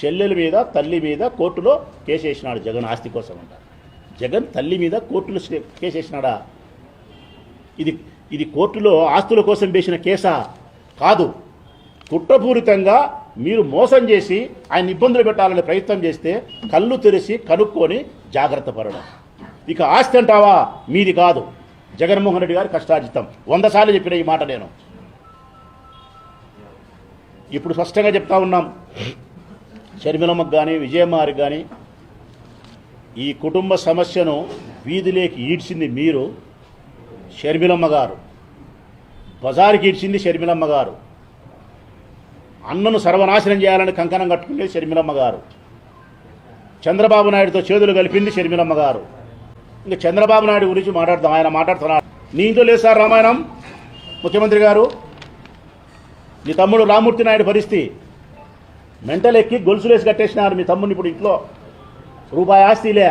చెల్లెల మీద తల్లి మీద కోర్టులో కేసు వేసినాడు జగన్ ఆస్తి కోసం అంట. జగన్ తల్లి మీద కోర్టులో కేసేసినాడా? కేసు వేసినాడా ఇది ఇది కోర్టులో ఆస్తుల కోసం వేసిన కేసా? కాదు. కుట్రపూరితంగా మీరు మోసం చేసి ఆయన ఇబ్బందులు పెట్టాలని ప్రయత్నం చేస్తే కళ్ళు తెరిచి కనుక్కొని జాగ్రత్త పడడం. ఇక ఆస్తి అంటావా? మీది కాదు. జగన్మోహన్ రెడ్డి గారి కష్టార్జితం. వంద సార్లు చెప్పిన ఈ మాట నేను. ఇప్పుడు స్పష్టంగా చెప్తా ఉన్నాం. షర్మిలమ్మకు కానీ విజయమారి కానీ ఈ కుటుంబ సమస్యను వీధిలోకి ఈడ్చింది మీరు షర్మిలమ్మ గారు బజార్కి ఈడ్చింది షర్మిలమ్మ గారు అన్నను సర్వనాశనం చేయాలని కంకణం కట్టుకునేది షర్మిలమ్మ గారు చంద్రబాబు నాయుడుతో చేతులు కలిపింది షర్మిలమ్మ గారు ఇంకా చంద్రబాబు నాయుడు గురించి మాట్లాడుతాం ఆయన మాట్లాడుతున్నాడు నీతో లేదు సార్ రామాయణం ముఖ్యమంత్రి గారు. నీ తమ్ముడు రామూర్తి నాయుడు పరిస్థితి. మెంటలెక్కి గొలుసులేసి కట్టేసినారు మీ తమ్ముడిని ఇప్పుడు ఇంట్లో. రూపాయి ఆస్తిలే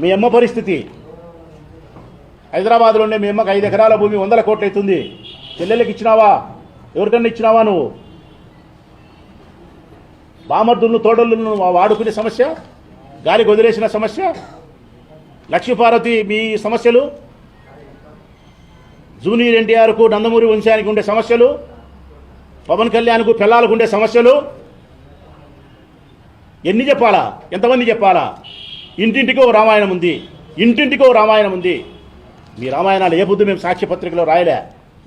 మీ అమ్మ పరిస్థితి. హైదరాబాద్లో ఉండే మీ అమ్మకి ఐదు ఎకరాల భూమి వందల కోట్లు అవుతుంది. చెల్లెళ్ళకి ఇచ్చినావా? ఎవరికన్నా ఇచ్చినావా నువ్వు? బామర్దులను తోడలను వాడుకునే సమస్య? గాలికి వదిలేసిన సమస్య? లక్ష్మీపార్వతి మీ సమస్యలు? జూనియర్ ఎన్టీఆర్కు నందమూరి వంశానికి ఉండే సమస్యలు? పవన్ కళ్యాణ్కు పిల్లలకు ఉండే సమస్యలు ఎన్ని చెప్పాలా? ఎంతమంది చెప్పాలా? ఇంటింటికి ఓ రామాయణం ఉంది. ఇంటింటికి ఓ రామాయణం ఉంది. మీ రామాయణాలు ఏ బుద్ధి మేము సాక్ష్య పత్రికలో రాయలే.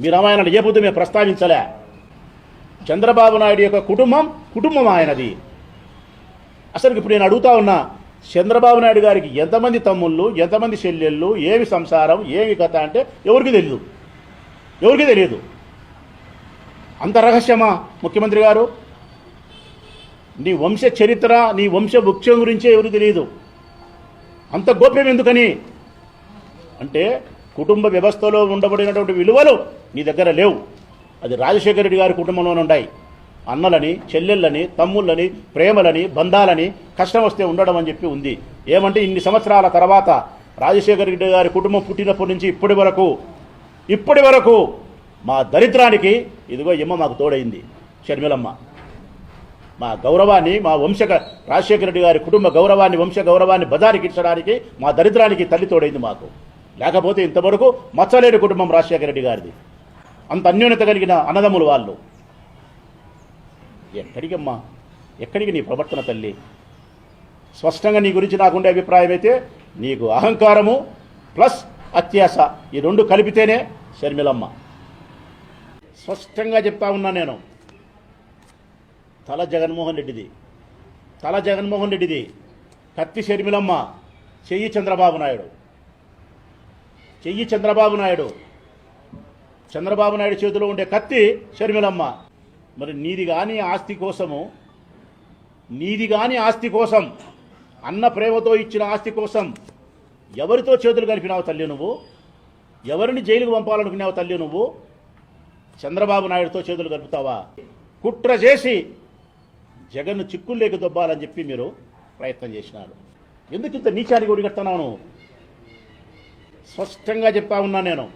మీ రామాయణాలు ఏ బుద్ధి మేము ప్రస్తావించలే. చంద్రబాబు నాయుడు యొక్క కుటుంబం కుటుంబం ఆయనది. అసలు ఇప్పుడు నేను అడుగుతా ఉన్నా చంద్రబాబు నాయుడు గారికి ఎంతమంది తమ్ముళ్ళు ఎంతమంది చెల్లెళ్ళు ఏమి సంసారం ఏమి కథ అంటే ఎవరికి తెలియదు ఎవరికి తెలియదు అంత రహస్యమా ముఖ్యమంత్రి గారు? నీ వంశ చరిత్ర నీ వంశ వృక్షం గురించే ఎవరికి తెలియదు అంత గోప్యం ఎందుకని? అంటే కుటుంబ వ్యవస్థలో ఉండబడినటువంటి విలువలు నీ దగ్గర లేవు. అది రాజశేఖర రెడ్డి గారి కుటుంబంలోనే ఉన్నాయి అన్నలని చెల్లెళ్ళని తమ్ముళ్ళని ప్రేమలని బంధాలని కష్టం వస్తే ఉండడం అని చెప్పి ఉంది. ఏమంటే ఇన్ని సంవత్సరాల తర్వాత రాజశేఖర రెడ్డి గారి కుటుంబం పుట్టినప్పటి నుంచి ఇప్పటి వరకు ఇప్పటి వరకు మా దరిద్రానికి ఇదిగో ఇమ్మ మాకు తోడైంది షర్మిలమ్మ. మా గౌరవాన్ని మా వంశ రాజశేఖర రెడ్డి గారి కుటుంబ గౌరవాన్ని వంశ గౌరవాన్ని బజారికి ఇచ్చడానికి మా దరిద్రానికి తల్లి తోడైంది మాకు. లేకపోతే ఇంతవరకు మచ్చలేని కుటుంబం రాజశేఖర రెడ్డి గారిది. అంత అన్యోన్యత కలిగిన అన్నదమ్ములు వాళ్ళు. ఎక్కడికమ్మా? ఎక్కడికి నీ ప్రవర్తన తల్లి? స్పష్టంగా నీ గురించి నాకుండే అభిప్రాయం అయితే నీకు అహంకారము ప్లస్ అత్యాస ఈ రెండు కలిపితేనే షర్మిలమ్మ. స్పష్టంగా చెప్తా ఉన్నా నేను. తల జగన్మోహన్ రెడ్డిది. తల జగన్మోహన్ రెడ్డిది. కత్తి షర్మిలమ్మ చెయ్యి చంద్రబాబు నాయుడు. చెయ్యి చంద్రబాబు నాయుడు. చంద్రబాబు నాయుడు చేతిలో ఉండే కత్తి షర్మిలమ్మ. మరి నీది కాని ఆస్తి కోసము నీది కాని ఆస్తి కోసం అన్న ప్రేమతో ఇచ్చిన ఆస్తి కోసం ఎవరితో చేతులు కలిపినావు తల్లి నువ్వు? ఎవరిని జైలుకు పంపాలనుకున్నావు తల్లి నువ్వు? చంద్రబాబు నాయుడుతో చేతులు కలుపుతావా? కుట్ర చేసి జగన్ను చిక్కుల్లోకి దొబ్బాలని చెప్పి మీరు ప్రయత్నం చేసినారు. ఎందుకు ఇంత నీచానికి ఒడిగడుతున్నాను స్పష్టంగా చెప్తా ఉన్నా నేను.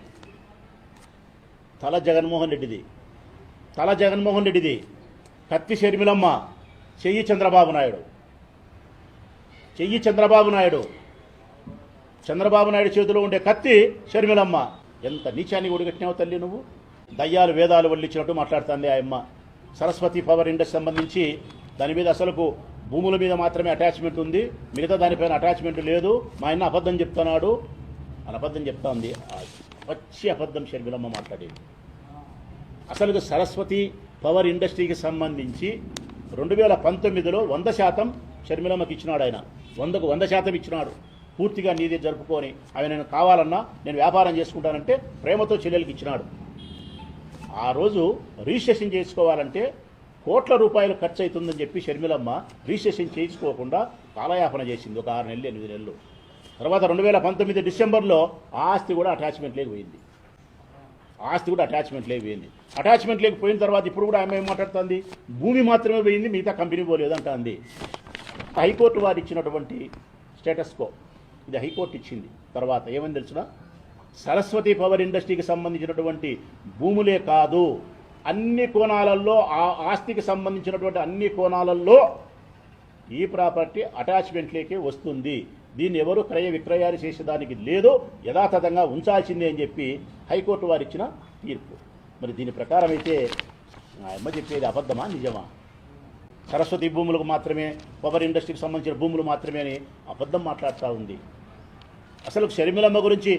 తల జగన్మోహన్ రెడ్డిది. తల జగన్మోహన్ రెడ్డిది. కత్తి షర్మిలమ్మ చెయ్యి చంద్రబాబు నాయుడు. చెయ్యి చంద్రబాబు నాయుడు. చంద్రబాబు నాయుడు చేతిలో ఉండే కత్తి షర్మిలమ్మ. ఎంత నీచాన్ని ఒడిగట్టినావు తల్లి నువ్వు? దయ్యాలు వేదాలు వల్లించినట్టు మాట్లాడుతుంది ఆ అమ్మ. సరస్వతి పవర్ ఇండస్ట్రీ సంబంధించి దాని మీద అసలుకు భూముల మీద మాత్రమే అటాచ్మెంట్ ఉంది. మిగతా దానిపైన అటాచ్మెంట్ లేదు. మా ఆయన అబద్ధం చెప్తున్నాడు. అని అబద్ధం చెప్తా ఉంది పచ్చి అబద్ధం షర్మిలమ్మ మాట్లాడేది. అసలు సరస్వతి పవర్ ఇండస్ట్రీకి సంబంధించి రెండు వేల పంతొమ్మిదిలో వంద శాతం షర్మిలమ్మకి ఇచ్చినాడు ఆయన. వందకు వంద శాతం ఇచ్చినాడు. పూర్తిగా నీదే జరుపుకొని అవి నేను కావాలన్నా నేను వ్యాపారం చేసుకుంటానంటే ప్రేమతో చెల్లెలకి ఇచ్చినాడు. ఆ రోజు రిజిస్ట్రేషన్ చేసుకోవాలంటే కోట్ల రూపాయలు ఖర్చు అవుతుందని చెప్పి షర్మిలమ్మ రిజిస్ట్రేషన్ చేయించుకోకుండా కాలయాపన చేసింది ఒక ఆరు నెలలు ఎనిమిది నెలలు. తర్వాత రెండు వేల పంతొమ్మిది డిసెంబర్లో ఆస్తి కూడా అటాచ్మెంట్ లేకపోయింది ఆస్తి కూడా అటాచ్మెంట్ లేకపోయింది అటాచ్మెంట్ లేకపోయిన తర్వాత ఇప్పుడు కూడా ఆమె ఏం మాట్లాడుతుంది? భూమి మాత్రమే పోయింది మిగతా కంపెనీ పోలేదు అంటుంది. హైకోర్టు వారు ఇచ్చినటువంటి స్టేటస్కో ఇది హైకోర్టు ఇచ్చింది. తర్వాత ఏమని తెలిసిన సరస్వతి పవర్ ఇండస్ట్రీకి సంబంధించినటువంటి భూములే కాదు అన్ని కోణాలలో ఆ ఆస్తికి సంబంధించినటువంటి అన్ని కోణాలలో ఈ ప్రాపర్టీ అటాచ్మెంట్లోకి వస్తుంది. దీన్ని ఎవరు క్రయ విక్రయాలు చేసేదానికి లేదు యథాతథంగా ఉంచాల్సిందే అని చెప్పి హైకోర్టు వారు ఇచ్చిన తీర్పు. మరి దీని ప్రకారం అయితే అమ్మ చెప్పేది అబద్ధమా నిజమా? సరస్వతి భూములకు మాత్రమే పవర్ ఇండస్ట్రీకి సంబంధించిన భూములు మాత్రమే అని అబద్ధం మాట్లాడుతూ ఉంది. అసలు షర్మిలమ్మ గురించి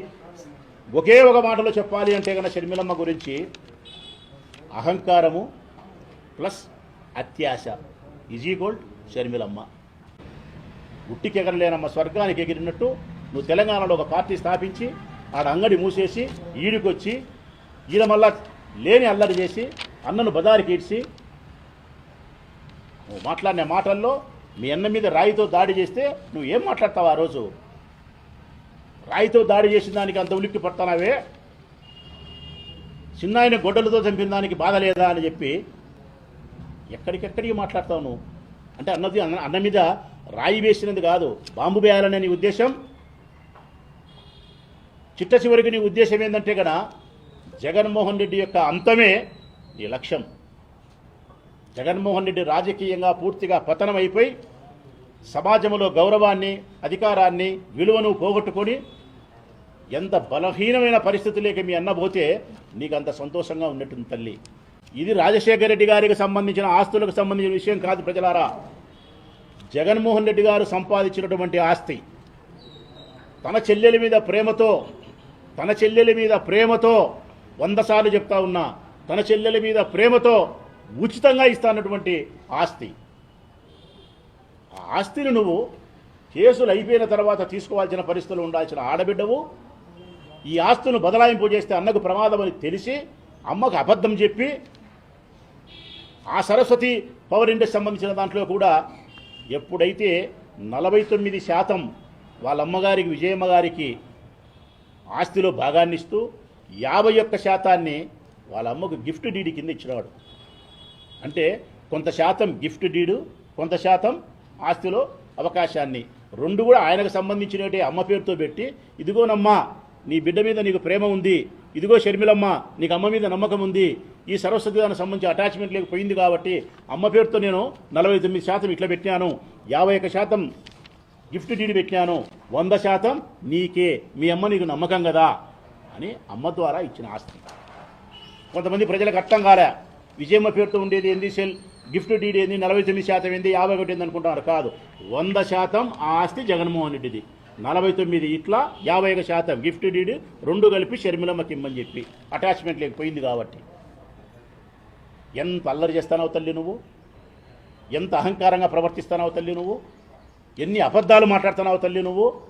ఒకే ఒక మాటలో చెప్పాలి అంటే కన్నా షర్మిలమ్మ గురించి అహంకారము ప్లస్ అత్యాశ. ఈజ్ ఈక్వల్ షర్మిలమ్మ. ఉట్టికి ఎగరలేనమ్మ స్వర్గానికి ఎగిరినట్టు నువ్వు తెలంగాణలో ఒక పార్టీ స్థాపించి ఆడ అంగడి మూసేసి ఈడికొచ్చి ఈడ మళ్ళా లేని అల్లరి చేసి అన్నను బజారుకి ఈడ్చి నువ్వు మాట్లాడిన మాటల్లో మీ అన్న మీద రాయితో దాడి చేస్తే నువ్వు ఏం మాట్లాడతావు ఆ రోజు? రాయితో దాడి చేసిన దానికి అంత ఉలిక్కి పడతానావే? చిన్నాయన గొడ్డలతో చంపిన దానికి బాధ లేదా అని చెప్పి ఎక్కడికెక్కడికి మాట్లాడతావు నువ్వు? అంటే అన్నది అన్న అన్న మీద రాయి వేసినది కాదు బాంబు వేయాలనే నీ ఉద్దేశం? చిట్ట చివరికి నీ ఉద్దేశం ఏంటంటే కదా జగన్మోహన్ రెడ్డి యొక్క అంతమే నీ లక్ష్యం. జగన్మోహన్ రెడ్డి రాజకీయంగా పూర్తిగా పతనం అయిపోయి సమాజంలో గౌరవాన్ని అధికారాన్ని విలువను పోగొట్టుకొని ఎంత బలహీనమైన పరిస్థితులేకి మీ అన్న పోతే నీకు అంత సంతోషంగా ఉన్నట్టుంది తల్లి. ఇది రాజశేఖర రెడ్డి గారికి సంబంధించిన ఆస్తులకు సంబంధించిన విషయం కాదు ప్రజలారా. జగన్మోహన్ రెడ్డి గారు సంపాదించినటువంటి ఆస్తి తన చెల్లెల మీద ప్రేమతో తన చెల్లెల మీద ప్రేమతో వంద సార్లు చెప్తా ఉన్నా తన చెల్లెల మీద ప్రేమతో ఉచితంగా ఇస్తానటువంటి ఆస్తి. ఆస్తిని నువ్వు కేసులు అయిపోయిన తర్వాత తీసుకోవాల్సిన పరిస్థితులు ఉండాల్సిన ఆడబిడ్డవు ఈ ఆస్తును బదలాయింపు చేస్తే అన్నకు ప్రమాదం అని తెలిసి అమ్మకు అబద్ధం చెప్పి ఆ సరస్వతి పవర్ ఇండస్ట్రీ సంబంధించిన దాంట్లో కూడా ఎప్పుడైతే నలభై తొమ్మిది శాతం వాళ్ళ అమ్మగారికి విజయమ్మ గారికి ఆస్తిలో భాగాన్ని ఇస్తూ యాభై ఒక్క శాతాన్ని వాళ్ళ అమ్మకు గిఫ్ట్ డీడీ కింద ఇచ్చినవాడు. అంటే కొంత శాతం గిఫ్ట్ డీడు కొంత శాతం ఆస్తిలో అవకాశాన్ని. రెండు కూడా ఆయనకు సంబంధించినటువంటి అమ్మ పేరుతో పెట్టి ఇదిగోనమ్మా నీ బిడ్డ మీద నీకు ప్రేమ ఉంది. ఇదిగో షర్మిలమ్మ నీకు అమ్మ మీద నమ్మకం ఉంది. ఈ సరస్వతి దానికి సంబంధించి అటాచ్మెంట్ లేకపోయింది కాబట్టి అమ్మ పేరుతో నేను నలభై తొమ్మిది శాతం ఇట్లా పెట్టినాను. యాభై ఒక్క శాతం గిఫ్ట్ డీడీ పెట్టినాను. వంద శాతం నీకే. మీ అమ్మ నీకు నమ్మకం కదా అని అమ్మ ద్వారా ఇచ్చిన ఆస్తి. కొంతమంది ప్రజలకు అర్థం కాలే. విజయమ్మ పేరుతో ఉండేది ఏంది సెల్? గిఫ్ట్ డీడీ ఏంది? నలభై తొమ్మిది శాతం ఏంది? యాభై ఒకటి ఏంది అనుకుంటున్నారు? కాదు. వంద శాతం ఆ ఆస్తి జగన్మోహన్ రెడ్డిది. నలభై తొమ్మిది ఇట్లా యాభై ఒక శాతం గిఫ్ట్ డీడ్ రెండు కలిపి షర్మిలమ్మకి ఇమ్మని చెప్పి అటాచ్మెంట్ లేకపోయింది కాబట్టి. ఎంత అల్లరి చేస్తానో తల్లి నువ్వు? ఎంత అహంకారంగా ప్రవర్తిస్తానో తల్లి నువ్వు? ఎన్ని అబద్ధాలు మాట్లాడుతున్నావు తల్లి నువ్వు?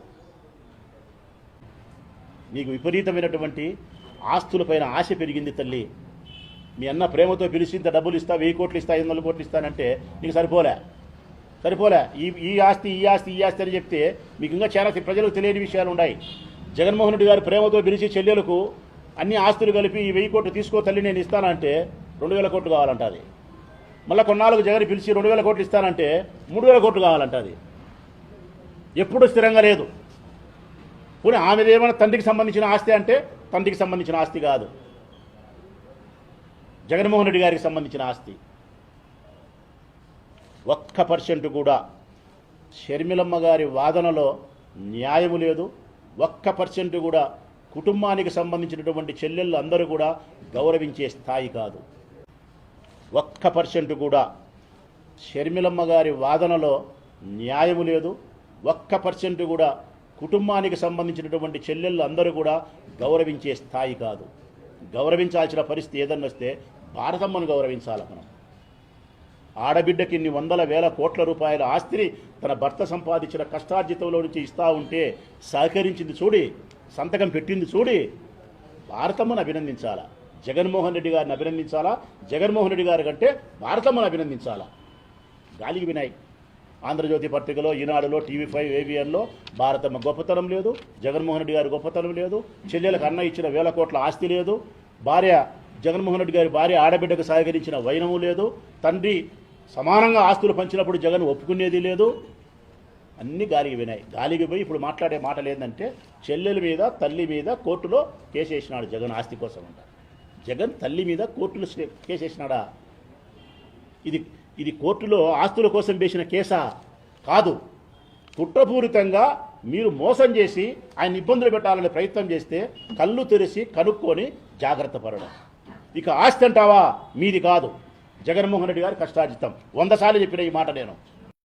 నీకు విపరీతమైనటువంటి ఆస్తులపైన ఆశ పెరిగింది తల్లి. మీ అన్న ప్రేమతో పిలిచి ఇంత డబ్బులు ఇస్తా వెయ్యి కోట్లు ఇస్తా ఐదు వందల కోట్లు ఇస్తానంటే నీకు సరిపోలే. సరిపోలే. ఈ ఈ ఆస్తి ఈ ఆస్తి ఈ ఆస్తి అని చెప్తే మీకు ఇంకా చాలా ప్రజలకు తెలియని విషయాలు ఉన్నాయి. జగన్మోహన్ రెడ్డి గారు ప్రేమతో పిలిచి చెల్లెలకు అన్ని ఆస్తులు కలిపి ఈ వెయ్యి కోట్లు తీసుకో తల్లి నేను ఇస్తానంటే రెండు వేల కోట్లు కావాలంటది. మళ్ళీ కొన్నాళ్ళకు జగన్ పిలిచి రెండు వేల కోట్లు ఇస్తానంటే మూడు వేల కోట్లు కావాలంటది. ఎప్పుడు స్థిరంగా లేదు. పోనీ ఆమెది ఏమైనా తండ్రికి సంబంధించిన ఆస్తి అంటే తండ్రికి సంబంధించిన ఆస్తి కాదు. జగన్మోహన్ రెడ్డి గారికి సంబంధించిన ఆస్తి. ఒక్క పర్సెంట్ కూడా. షర్మిలమ్మ గారి వాదనలో న్యాయము లేదు. ఒక్క పర్సెంట్ కూడా కుటుంబానికి సంబంధించినటువంటి చెల్లెళ్ళు అందరూ కూడా గౌరవించే స్థాయి కాదు. ఒక్క పర్సెంట్ కూడా షర్మిలమ్మ గారి వాదనలో న్యాయము లేదు. ఒక్క పర్సెంట్ కూడా కుటుంబానికి సంబంధించినటువంటి చెల్లెళ్ళు అందరూ కూడా గౌరవించే స్థాయి కాదు. గౌరవించాల్సిన పరిస్థితి ఏదన్నా వస్తే భారతమ్మను గౌరవించాలి మనం. ఆడబిడ్డకి ఇన్ని వందల వేల కోట్ల రూపాయల ఆస్తిని తన భర్త సంపాదించిన కష్టార్జితంలో నుంచి ఇస్తా ఉంటే సహకరించింది చూడి సంతకం పెట్టింది చూడి. భారతమ్మను అభినందించాలా? జగన్మోహన్ రెడ్డి గారిని అభినందించాలా? జగన్మోహన్ రెడ్డి గారి కంటే భారతమ్మను అభినందించాలా? గాలికి వినాయక్ ఆంధ్రజ్యోతి పత్రికలో ఈనాడులో టీవీ ఫైవ్ ఏవిఎన్లో భారతమ్మ గొప్పతనం లేదు జగన్మోహన్ రెడ్డి గారి గొప్పతనం లేదు చెల్లెలకు అన్న ఇచ్చిన వేల కోట్ల ఆస్తి లేదు భార్య జగన్మోహన్ రెడ్డి గారి భార్య ఆడబిడ్డకు సహకరించిన వైనము లేదు తండ్రి సమానంగా ఆస్తులు పంచినప్పుడు జగన్ ఒప్పుకునేది లేదు. అన్ని గాలికి వినాయి గాలికి పోయి ఇప్పుడు మాట్లాడే మాటలు ఏంటంటే చెల్లెల మీద తల్లి మీద కోర్టులో కేసు వేసినాడు జగన్ ఆస్తి కోసం అంట. జగన్ తల్లి మీద కోర్టులో కేసు వేసినాడా ఇది ఇది కోర్టులో ఆస్తుల కోసం వేసిన కేసా? కాదు. కుట్రపూరితంగా మీరు మోసం చేసి ఆయన ఇబ్బందులు పెట్టాలని ప్రయత్నం చేస్తే కళ్ళు తెరిచి కనుక్కొని జాగ్రత్త పడడం. ఇక ఆస్తి అంటావా? మీది కాదు. జగన్మోహన్ రెడ్డి గారు కష్టార్జితం. వంద సార్లు చెప్పిన ఈ మాట నేను.